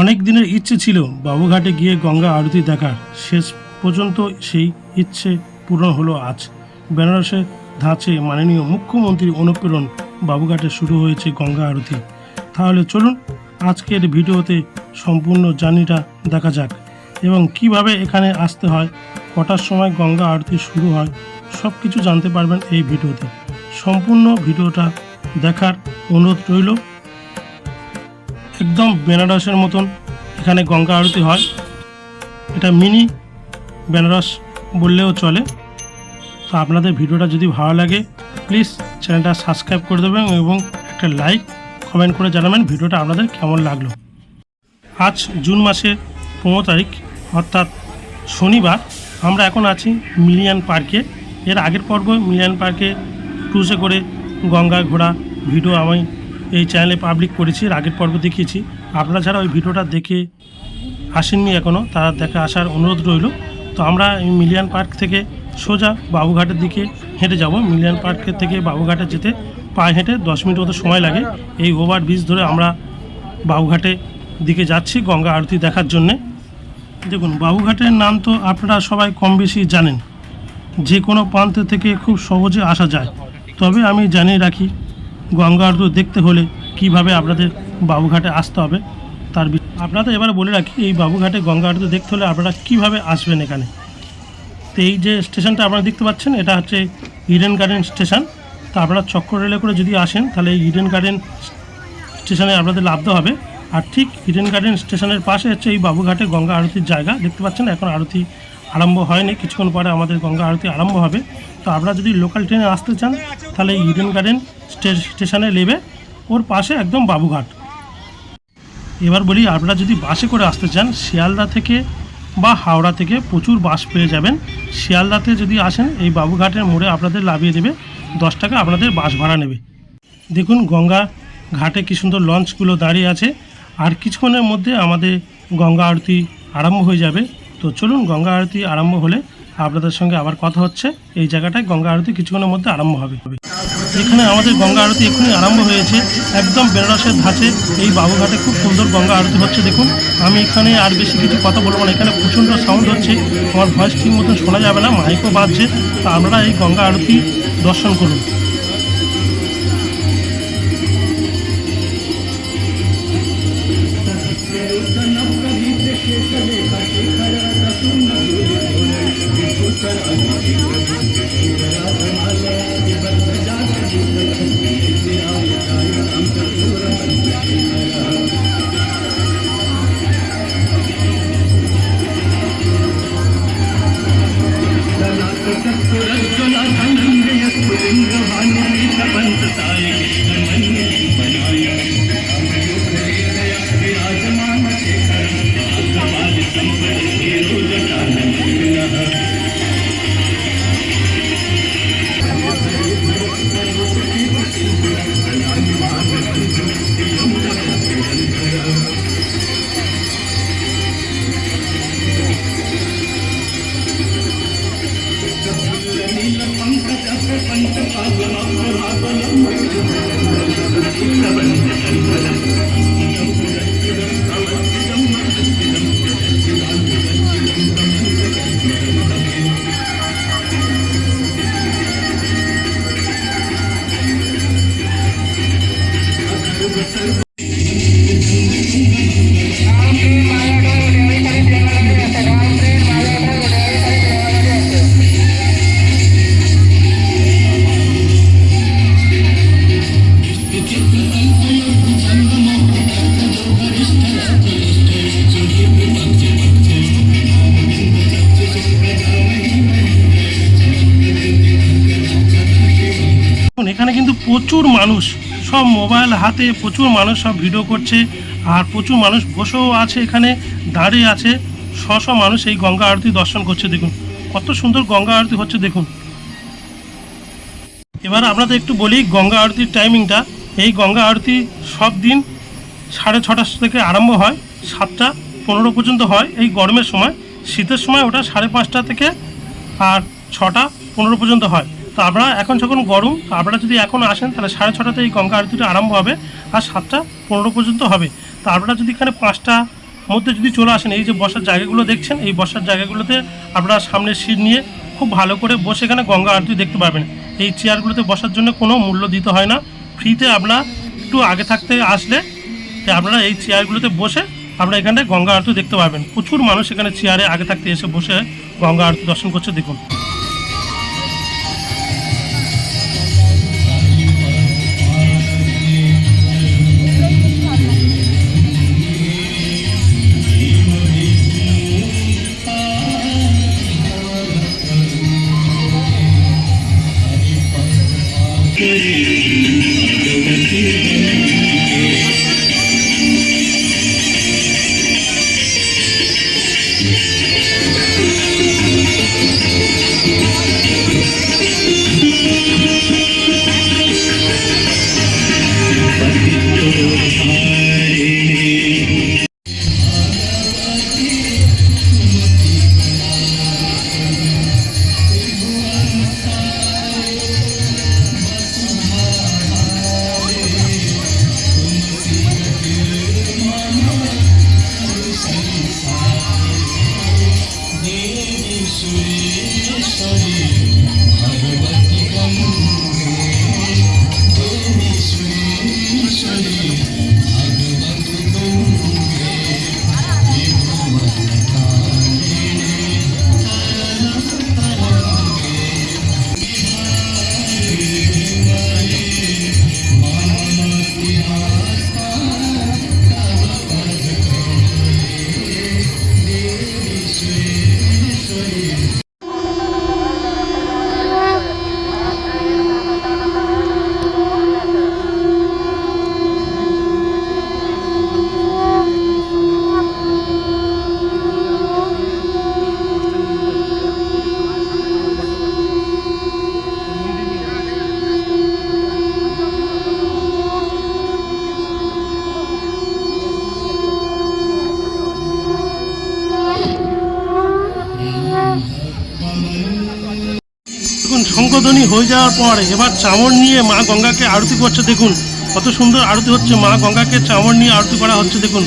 অনেক দিনের ইচ্ছে ছিল বাবুঘাটে গিয়ে গঙ্গা আরতি দেখার। শেষ পর্যন্ত সেই ইচ্ছে পূরণ হলো আজ। বেনারসে ধাঁচে মাননীয় মুখ্যমন্ত্রীর অনুপ্রেরণ বাবুঘাটে শুরু হয়েছে গঙ্গা আরতি। তাহলে চলুন আজকের ভিডিওতে সম্পূর্ণ জার্নিটা দেখা যাক এবং কীভাবে এখানে আসতে হয়, কটার সময় গঙ্গা আরতি শুরু হয় সব কিছু জানতে পারবেন এই ভিডিওতে। সম্পূর্ণ ভিডিওটা দেখার অনুরোধ রইল। একদম বেনারসের মতন এখানে গঙ্গা আরতি হয়। এটা মিনি বেনারস বললেও চলে। তো আপনাদের ভিডিওটা যদি ভালো লাগে প্লিজ চ্যানেলটা সাবস্ক্রাইব করে দেবেন এবং একটা লাইক কমেন্ট করে জানাবেন ভিডিওটা আপনাদের কেমন লাগল। আজ জুন মাসের পনেরো তারিখ, অর্থাৎ শনিবার। আমরা এখন আছি মিলিয়ান পার্কে। এর আগের পর্ব মিলিয়ান পার্কে ক্রুজে করে গঙ্গা ঘোড়া ভিডিও আমি এই চ্যানেলে পাবলিক করেছি আগের পর্ব দেখিয়েছি। আপনারা যারা ওই ভিডিওটা দেখে আসেননি এখনও তারা দেখে আসার অনুরোধ রইল। তো আমরা মিলিয়ান পার্ক থেকে সোজা বাবুঘাটের দিকে হেঁটে যাব। মিলিয়ান পার্কের থেকে বাবুঘাটে যেতে পায়ে হেঁটে দশ মিনিট মতো সময় লাগে। এই ওভার ব্রিজ ধরে আমরা বাবুঘাটে দিকে যাচ্ছি গঙ্গা আরতি দেখার জন্যে। দেখুন, বাবুঘাটের নাম তো আপনারা সবাই কম বেশি জানেন। যে কোনো প্রান্ত থেকে খুব সহজে আসা যায়। তবে আমি জানিয়ে রাখি গঙ্গা আরতি দেখতে হলে কীভাবে আপনাদের বাবুঘাটে আসতে হবে তার আপনাদের এবার বলে রাখি, এই বাবুঘাটে গঙ্গা আরতি দেখতে হলে আপনারা কীভাবে আসবেন এখানে? তো এই যে স্টেশনটা আপনারা দেখতে পাচ্ছেন, এটা হচ্ছে ইডেন গার্ডেন স্টেশন তো আপনারা চক্র রেলে করে যদি আসেন, তাহলে এই ইডেন গার্ডেন স্টেশনে আপনাদের লাভতে হবে। আর ঠিক ইডেন গার্ডেন স্টেশনের পাশে হচ্ছে এই বাবুঘাটে গঙ্গা আরতির জায়গা, দেখতে পাচ্ছেন এখন আরতি আরম্ভ হয়নি, কিছুক্ষণ পরে আমাদের গঙ্গা আরতি আরম্ভ হবে। তো আপনারা যদি লোকাল ট্রেনে আসতে চান, তাহলে ইডেন গার্ডেন স্টেশনে নেবে, ওর পাশে একদম বাবুঘাট। এবার বলি, আপনারা যদি বাসে করে আসতে চান, শিয়ালদা থেকে বা হাওড়া থেকে প্রচুর বাস পেয়ে যাবেন। শিয়ালদাতে যদি আসেন, এই বাবুঘাটের মোড়ে আপনাদের লাভিয়ে দেবে দশ টাকা আপনাদের বাস ভাড়া নেবে। দেখুন, গঙ্গা ঘাটে কি সুন্দর লঞ্চগুলো দাঁড়িয়ে আছে। আর কিছুক্ষণের মধ্যে আমাদের গঙ্গা আরতি আরম্ভ হয়ে যাবে। তো চলুন গঙ্গা আরতি আরম্ভ হলে আপনাদের সঙ্গে আবার কথা হচ্ছে। এই জায়গাটায় গঙ্গা আরতি কিছুক্ষণের মধ্যে আরম্ভ হবে। এখানে আমাদের গঙ্গা আরতি এক্ষুনি আরম্ভ হয়েছে। একদম বেনারসের ধাঁচে এই বাবুঘাটে খুব সুন্দর গঙ্গা আরতি হচ্ছে। দেখুন, আমি এখানে আর বেশি কিছু কথা বলব না। এখানে প্রচণ্ড সাউন্ড হচ্ছে। আমার ভয়েস ঠিক মতন শোনা যাবে না মাইকও বাজছে। তা আপনারা এই গঙ্গা আরতি দর্শন করুন। দেখুন প্রচুর মানুষ, সব মোবাইল হাতে প্রচুর মানুষ সব ভিডিও করছে, আর প্রচুর মানুষ বসেও আছে এখানে, দাঁড়িয়ে আছে। শ শ মানুষ এই গঙ্গা আরতি দর্শন করছে, দেখুন। কত সুন্দর গঙ্গা আরতি হচ্ছে, দেখুন। এবার আপনাদের একটু বলি গঙ্গা আরতির টাইমিংটা এই গঙ্গা আরতি সব দিন সাড়ে ছটা থেকে আরম্ভ হয়, সাতটা পনেরো পর্যন্ত হয় এই গরমের সময়। শীতের সময় ওটা সাড়ে পাঁচটা থেকে আর ছটা পনেরো পর্যন্ত হয়। তো আপনারা এখন যখন গরম আপনারা যদি এখন আসেন, তাহলে সাড়ে ছটাতে এই গঙ্গা আরতিটা আরম্ভ হবে আর সাতটা পনেরো পর্যন্ত হবে। তো আপনারা যদি এখানে পাঁচটা মধ্যে যদি চলে আসেন, এই যে বসার জায়গাগুলো দেখছেন, এই বসার জায়গাগুলোতে আপনারা সামনের সিট নিয়ে খুব ভালো করে বসে এখানে গঙ্গা আরতি দেখতে পারবেন। এই চেয়ারগুলোতে বসার জন্য কোনো মূল্য দিতে হয় না। ফ্রিতে আপনারা একটু আগে থাকতে আসলে আপনারা এই চেয়ারগুলোতে বসে আপনারা এখানটায় গঙ্গা আরতি দেখতে পারবেন। প্রচুর মানুষ এখানে চেয়ারে আগে থাকতে এসে বসে গঙ্গা আরতি দর্শন করছে, দেখুন। দেখুন শঙ্কধ্বনি হয়ে যাওয়ার পর এবার চামড় নিয়ে মা গঙ্গাকে আরতি করছে, দেখুন। কত সুন্দর আরতি হচ্ছে, মা গঙ্গাকে চামড় নিয়ে আরতি করা হচ্ছে, দেখুন।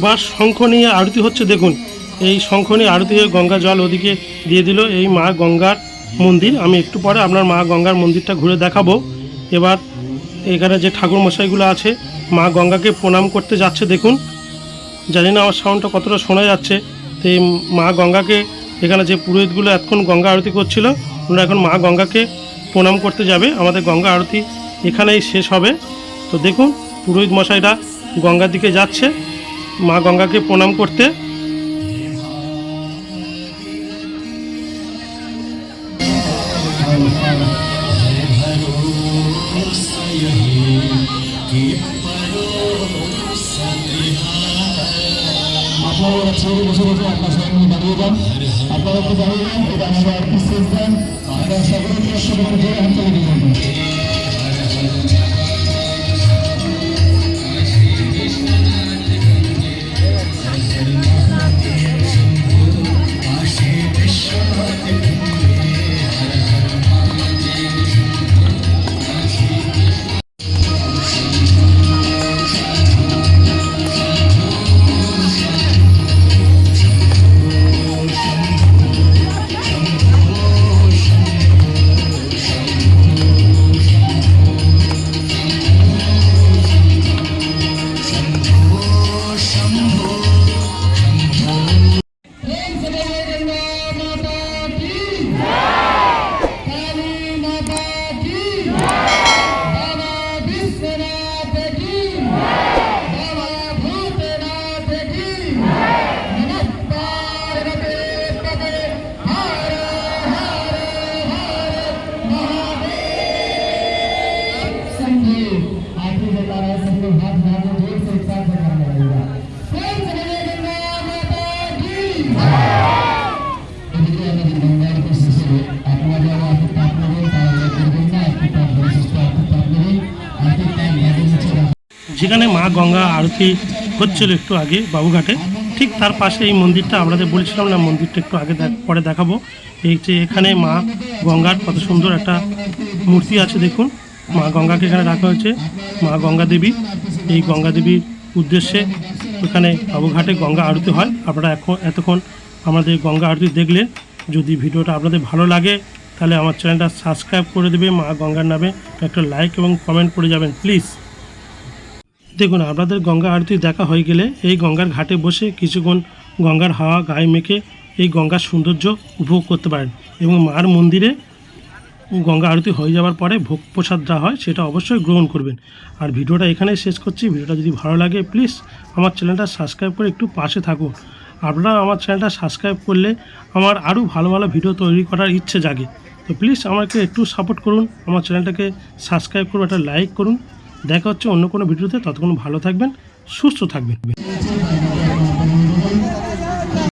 এবার শঙ্খ নিয়ে আরতি হচ্ছে, দেখুন। এই শঙ্খ নিয়ে আরতি হয়ে গঙ্গা জল ওদিকে দিয়ে দিল। এই মা গঙ্গার মন্দির, আমি একটু পরে আপনার মা গঙ্গার মন্দিরটা ঘুরে দেখাবো। এবার এখানে যে ঠাকুর মশাইগুলো আছে, মা গঙ্গাকে প্রণাম করতে যাচ্ছে, দেখুন। জানি না আমার সাউন্ডটা কতটা শোনা যাচ্ছে। তো এই মা গঙ্গাকে, এখানে যে পুরোহিতগুলো এতক্ষণ গঙ্গা আরতি করছিল ওরা এখন মা গঙ্গাকে প্রণাম করতে যাবে। আমাদের গঙ্গা আরতি এখানেই শেষ হবে। তো দেখুন, পুরোহিত মশাইরা গঙ্গার দিকে যাচ্ছে। মা গঙ্গাকে প্রণাম করতে। আপনারা একসাথে বসে বসে আপনার সঙ্গে দাঁড়িয়ে যান আপনারা একটু দাঁড়িয়ে যান এটা আমরা একটু স্পেস দেন আমরা সকলে একসাথে করে যেখানে মা গঙ্গা আরতি হচ্ছিল একটু আগে বাবুঘাটে, ঠিক তার পাশে এই মন্দিরটা আপনাদের বলছিলাম না, মন্দিরটা একটু আগে পরে দেখাবো। এই যে এখানে মা গঙ্গার কত সুন্দর একটা মূর্তি আছে, দেখুন। মা গঙ্গাকে এখানে রাখা হয়েছে, মা গঙ্গা দেবী। এই গঙ্গা দেবীর উদ্দেশ্যে ওখানে বাবুঘাটে গঙ্গা আরতি হয়। আপনারা এখন এতক্ষণ আমাদের গঙ্গা আরতি দেখলেন। যদি ভিডিওটা আপনাদের ভালো লাগে, তাহলে আমার চ্যানেলটা সাবস্ক্রাইব করে দেবে মা গঙ্গার নামে একটা লাইক এবং কমেন্ট করে যাবেন, প্লিজ। দেখুন, আপনাদের গঙ্গা আরতি দেখা হয়ে গেলে এই গঙ্গার ঘাটে বসে কিছুক্ষণ গঙ্গার হাওয়া গায়ে মেখে এই গঙ্গার সৌন্দর্য উপভোগ করতে পারেন। এবং মার মন্দিরে গঙ্গা আরতি হয়ে যাওয়ার পরে ভোগ প্রসাদ যা হয় সেটা অবশ্যই গ্রহণ করবেন। আর ভিডিওটা এখানেই শেষ করছি। ভিডিওটা যদি ভালো লাগে প্লিজ আমার চ্যানেলটা সাবস্ক্রাইব করে একটু পাশে থাকুন। আপনারা আমার চ্যানেলটা সাবস্ক্রাইব করলে আমার আরও ভালো ভালো ভিডিও তৈরি করার ইচ্ছে জাগে। তো প্লিজ আমাকে একটু সাপোর্ট করুন। আমার চ্যানেলটাকে সাবস্ক্রাইব করুন, একটা লাইক করুন। দেখা হচ্ছে অন্য কোনো ভিডিওতে। ততক্ষণ ভালো থাকবেন, সুস্থ থাকবেন।